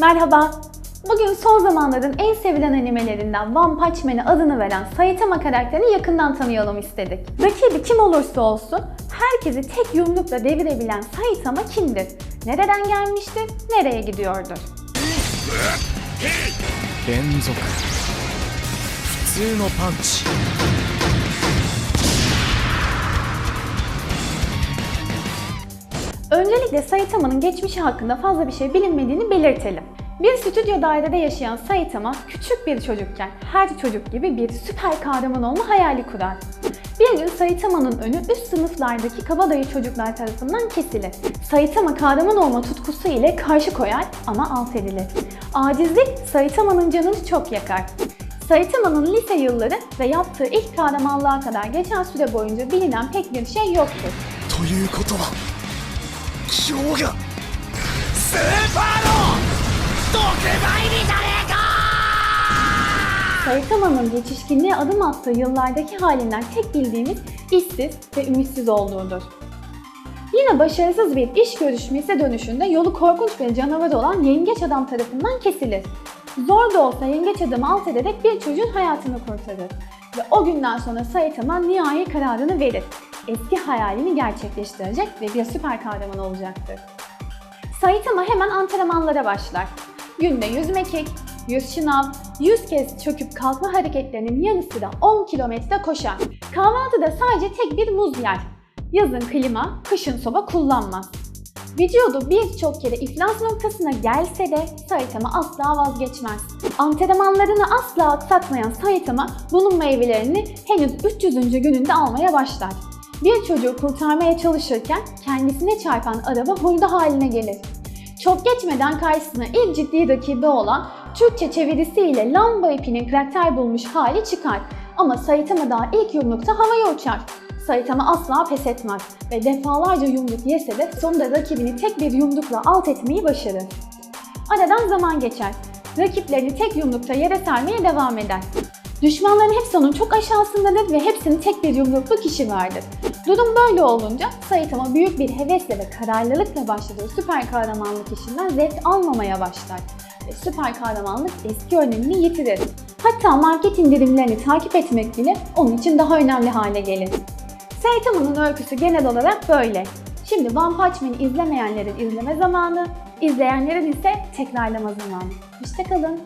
Merhaba. Bugün son zamanların en sevilen animelerinden One Punch Man'e adını veren Saitama karakterini yakından tanıyalım istedik. Rakibi kim olursa olsun herkesi tek yumrukla devirebilen Saitama kimdir? Nereden gelmiştir? Nereye gidiyordur? 連続普通のパンチ Öncelikle Saitama'nın geçmişi hakkında fazla bir şey bilinmediğini belirtelim. Bir stüdyo dairede yaşayan Saitama küçük bir çocukken her çocuk gibi bir süper kahraman olma hayali kurar. Bir gün Saitama'nın önü üst sınıflardaki kabadayı çocuklar tarafından kesilir. Saitama kahraman olma tutkusu ile karşı koyar ama alt edilir. Acizlik Saitama'nın canını çok yakar. Saitama'nın lise yılları ve yaptığı ilk kahramanlığa kadar geçen süre boyunca bilinen pek bir şey yoktur. ということは今日がスーパーの特売日じゃねえか Saitama'nın yetişkinliğe adım attığı yıllardaki halinden tek bildiğimiz işsiz ve ümitsiz olduğudur. Yine başarısız bir iş görüşmesi dönüşünde yolu korkunç bir canavar olan yengeç adam tarafından kesilir. Zor da olsa yengeç adamı alt ederek bir çocuğun hayatını kurtarır. Ve o günden sonra Saitama nihai kararını verir. Eski hayalini gerçekleştirecek ve bir süper kahraman olacaktır. Saitama hemen antrenmanlara başlar. Günde 100 mekik, 100 şınav, 100 kez çöküp kalkma hareketlerinin yanı sıra 10 kilometre koşar. Kahvaltıda sadece tek bir muz yer. Yazın klima, kışın soba kullanmaz. Vücudu birçok kere iflas noktasına gelse de Saitama asla vazgeçmez. Antrenmanlarını asla aksatmayan Saitama bunun meyvelerini henüz 300. gününde almaya başlar. Bir çocuğu kurtarmaya çalışırken kendisine çarpan araba hurda haline gelir. Çok geçmeden karşısına ilk ciddi rakibi olan Türkçe çevirisiyle lamba ipinin karakter bulmuş hali çıkar. Ama Saitama daha ilk yumrukta havaya uçar. Saitama asla pes etmez ve defalarca yumruk yese de sonunda rakibini tek bir yumrukla alt etmeyi başarır. Aradan zaman geçer. Rakiplerini tek yumrukta yere sermeye devam eder. Düşmanların hepsi onun çok aşağısındadır ve hepsini tek bir yumruklu kişi vardır. Durum böyle olunca Saitama büyük bir hevesle ve kararlılıkla başladığı süper kahramanlık işinden zevk almamaya başlar. Ve süper kahramanlık eski önemini yitirir. Hatta market indirimlerini takip etmek bile onun için daha önemli hale gelir. Saitama'nın öyküsü genel olarak böyle. Şimdi One Punch Man'i izlemeyenlerin izleme zamanı, izleyenlerin ise tekrarlama zamanı. Hoşçakalın.